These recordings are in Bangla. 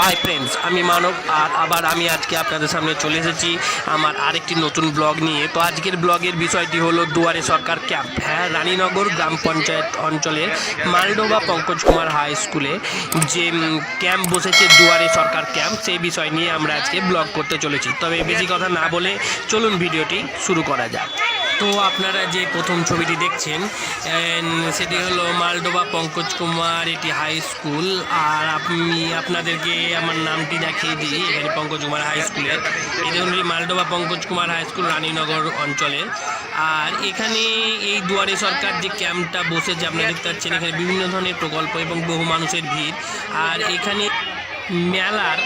হাই ফ্রেন্ডস আমি মানব আর আবার আমি আজকে আপনাদের সামনে চলে এসেছি আমার আরেকটি নতুন ব্লগ নিয়ে। তো আজকের ব্লগের বিষয়টি হলো দুয়ারে সরকার ক্যাম্প হ্যাঁ রানীনগর গ্রাম পঞ্চায়েত অঞ্চলের মালডোবা পঙ্কজ কুমার হাই স্কুলে যে ক্যাম্প বসেছে দুয়ারে সরকার ক্যাম্প সেই বিষয় নিয়ে আমরা আজকে ব্লগ করতে চলেছি। তবে বেশি কথা না বলে চলুন ভিডিওটি শুরু করা যাক। তো আপনারা যে প্রথম ছবিটি দেখছেন সেটি হলো মালডোবা পঙ্কজ কুমার এটি হাই স্কুল আর আমি আপনাদেরকে আমার নামটি দেখিয়ে দিই, এখানে পঙ্কজ কুমার হাই স্কুলের এই এটি মালডোবা পঙ্কজ কুমার হাই স্কুল রানীনগর অঞ্চলে। আর এখানে এই দুয়ারে সরকার যে ক্যাম্পটা বসেছে, আপনারা দেখতে পাচ্ছেন, এখানে বিভিন্ন ধরনের প্রকল্প এবং বহু মানুষের ভিড়। আর এখানে মেলার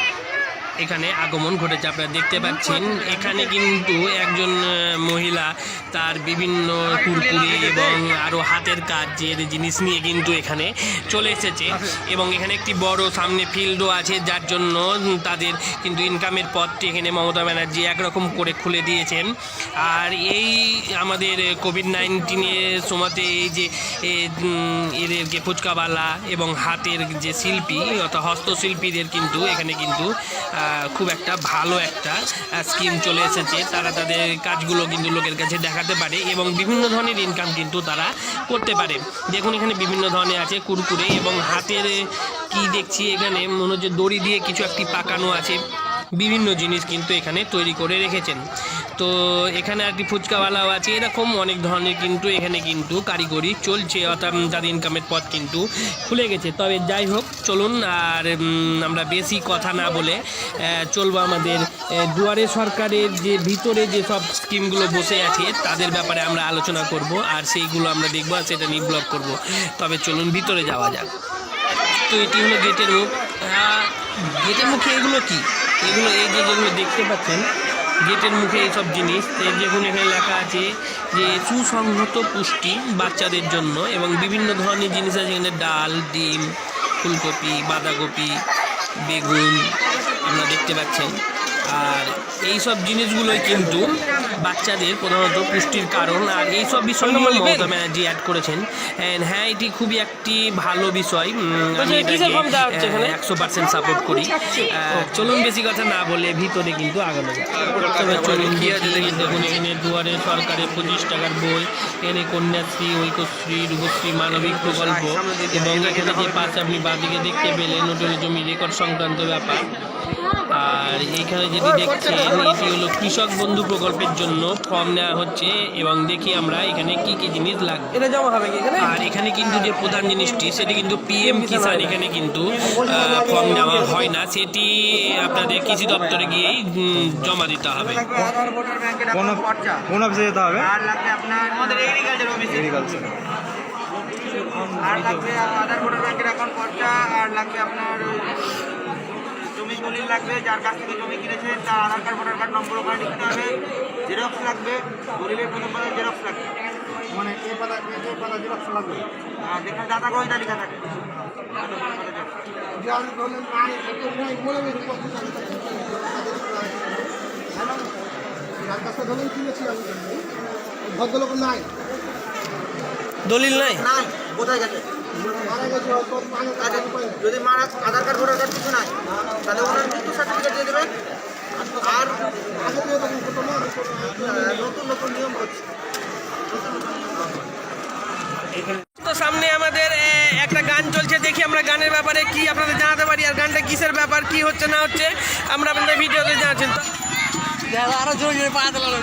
এখানে আগমন ঘটেছে আপনারা দেখতে পাচ্ছেন। এখানে কিন্তু একজন মহিলা তার বিভিন্ন কুরকুরে এবং আরও হাতের কাজ যে জিনিস নিয়ে কিন্তু এখানে চলে এসেছে। এবং এখানে একটি বড় সামনে ফিল্ডও আছে যার জন্য তাদের কিন্তু ইনকামের পথটি এখানে মমতা ব্যানার্জি একরকম করে খুলে দিয়েছেন। আর এই আমাদের কোভিড নাইন্টিনের সময়তে এই যে এ, উম, এদেরকে ফুচকাওয়ালা এবং হাতের যে শিল্পী অর্থাৎ হস্তশিল্পীদের কিন্তু এখানে কিন্তু খুব একটা ভালো একটা স্কিম চলে এসেছে। তারা তাদের কাজগুলো কিন্তু লোকের কাছে দেখাতে পারে এবং বিভিন্ন ধরনের ইনকাম কিন্তু তারা করতে পারে। দেখুন, এখানে বিভিন্ন ধরনের আছে কুরকুরে এবং হাতের কি দেখছি এখানে, মনে হচ্ছে দড়ি দিয়ে কিছু একটি পাকানো আছে। বিভিন্ন জিনিস কিন্তু এখানে তৈরি করে রেখেছেন। তো এখানে আর কি ফুচকাওয়ালাও আছে। এরকম অনেক ধরনের কিন্তু এখানে কিন্তু কারিগরি চলছে, অর্থাৎ তাদের ইনকামের পথ কিন্তু খুলে গেছে। তবে যাই হোক, চলুন আর আমরা বেশি কথা না বলে চলবো আমাদের দুয়ারে সরকারের যে ভিতরে যে সব স্কিমগুলো বসে আছে, তাদের ব্যাপারে আমরা আলোচনা করব আর সেইগুলো আমরা দেখব আর সেটা নিয়ে ব্লগ করব। তবে চলুন ভিতরে যাওয়া যাক। তো এটি হলো গেটের মুখ। গেটের মুখে এগুলো কি? এগুলো এই যে যেগুলো দেখতে পাচ্ছেন গেটের মুখে এইসব জিনিস দেখুন এখানে লেখা আছে যে সুসংহত পুষ্টি বাচ্চাদের জন্য এবং বিভিন্ন ধরনের জিনিস আছে এখানে ডাল, ডিম, ফুলকপি, বাঁধাকপি, বেগুন, আপনারা দেখতে পাচ্ছেন। আর এই সব জিনিসগুলোই কিন্তু বাচ্চাদের প্রধানত পুষ্টির কারণ আর এই সব বিষয়গুলো মমতা ব্যানার্জি অ্যাড করেছেন। হ্যাঁ এটি খুবই একটি ভালো বিষয়। আমি এটাকে একশো পার্সেন্ট সাপোর্ট করি। চলুন বেশি কথা না বলে ভিতরে কিন্তু আগানো যায় চলুন দেখুন এখানে দুয়ারে সরকারের পঁচিশ টাকার বই এনে কন্যাশ্রী ঐক্যশ্রী রূপশ্রী মানবিক প্রকল্প এবং এখানে যে পাশে আপনি বাদিকে দেখতে পেলেন ওটা জমি রেকর্ড সংক্রান্ত ব্যাপার। আর এখানে যেটি দেখছেন এটি হলো কৃষক বন্ধু প্রকল্পের জন্য ফর্ম নেওয়া হচ্ছে এবং দেখি আমরা এখানে কি কি জিনিস লাগবে। এটা জমা হবে কি এখানে? আর এখানে কিন্তু যে প্রধান জিনিসটি সেটি কিন্তু পিএম কিষাণ এখানে কিন্তু ফর্ম নেওয়া হয় না। সেটি আপনাদের কৃষি দপ্তরে গিয়েই জমা দিতে হবে। কোন অফিসে যেতে আর লাগবে আপনার আমাদের এগ্রিকালচার অফিসে এগ্রিকালচার আর লাগবে আধার ভোটার ব্যাংকের অ্যাকাউন্ট খরচা আর লাগবে আপনার দলিল লাগবে যার কাছ থেকে জমি কিনেছেন তার Aadhaar card voter card number ওখানে লিখতে হবে জেরক্স লাগবে দলিলের প্রথম পাতা জেরক্স লাগবে। মানে এ পাতা এ পাতা জেরক্স লাগবে? হ্যাঁ যেখানে দাদা গয়দা লেখা থাকে নাই দলিল নাই? নাই কোথায় গেছে? যদি মারা আধার কার্ড ভোটার কার্ড কিছু নাই তাহলে ওনার মৃত্যু সার্টিফিকেট দিয়ে দেবেন। আর নতুন নতুন নিয়ম হচ্ছে। তো সামনে আমাদের একটা গান চলছে দেখি আমরা গানের ব্যাপারে কি আপনাদের জানাতে পারি আর গানটা কিসের ব্যাপার কি হচ্ছে না হচ্ছে আমরা আপনাদের ভিডিওতে জানাচ্ছেন তো আরও জোরে জোরে পা দিলাম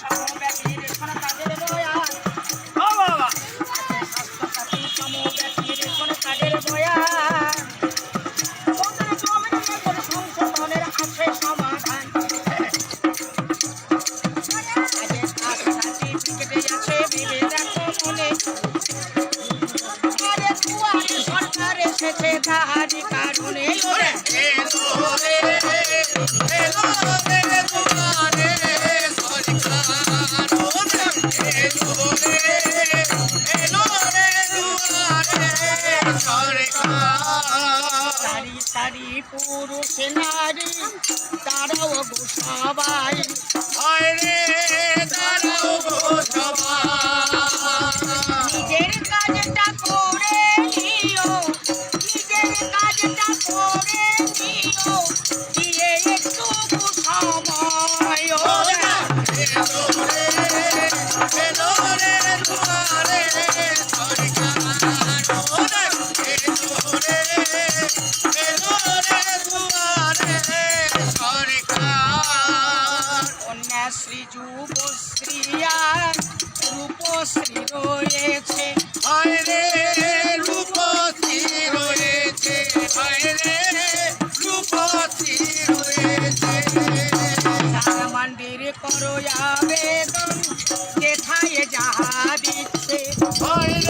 স্বাস্থ্য পুরুষ নারী তারাও গো সবাই নিজের কাজটা করে নিও নিজের কাজটা করে নিও দিয়ে একটু সময় ওরা কন্যাশ্রী যুবশ্রী আর রূপশ্রী রয়েছে। তারা মন্দির করো আবেদন যেথায় যাহা দিচ্ছে একটু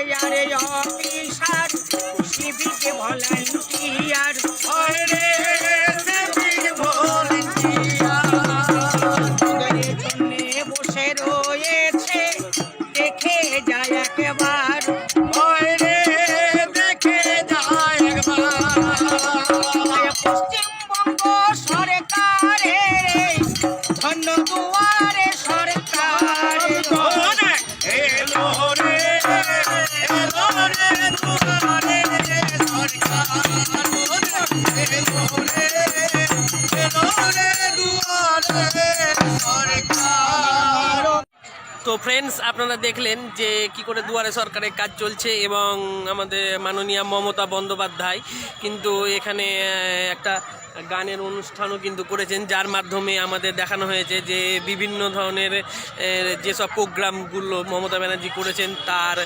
তো ফ্রেন্ডস আপনারা দেখলেন যে কি করে দুয়ারে সরকারের কাজ চলছে এবং আমাদের মাননীয় মমতা বন্দ্যোপাধ্যায় কিন্তু এখানে একটা গানের অনুষ্ঠানও কিন্তু করেছেন, যার মাধ্যমে আমাদের দেখানো হয়েছে যে বিভিন্ন ধরনের যেসব প্রোগ্রামগুলো মমতা ব্যানার্জি করেছেন, তার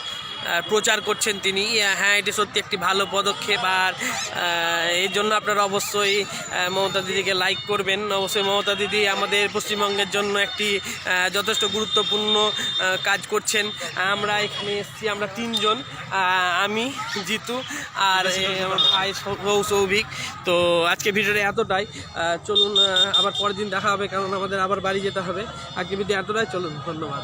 প্রচার করছেন তিনি। হ্যাঁ এটি সত্যি একটি ভালো পদক্ষেপ আর এর জন্য আপনারা অবশ্যই মমতা দিদিকে লাইক করবেন। অবশ্যই মমতা দিদি আমাদের পশ্চিমবঙ্গের জন্য একটি যথেষ্ট গুরুত্বপূর্ণ কাজ করছেন। আমরা এখানে এসেছি, আমরা তিনজন আমি, জিতু আর আমার ভাই সৌ, সৌভিক। তো আজকে ভিডিওটা এতটাই চলুন আবার পরের দিন দেখা হবে, কারণ আমাদের আবার বাড়ি যেতে হবে। আজকে ভিডিও এতটাই, চলুন, ধন্যবাদ।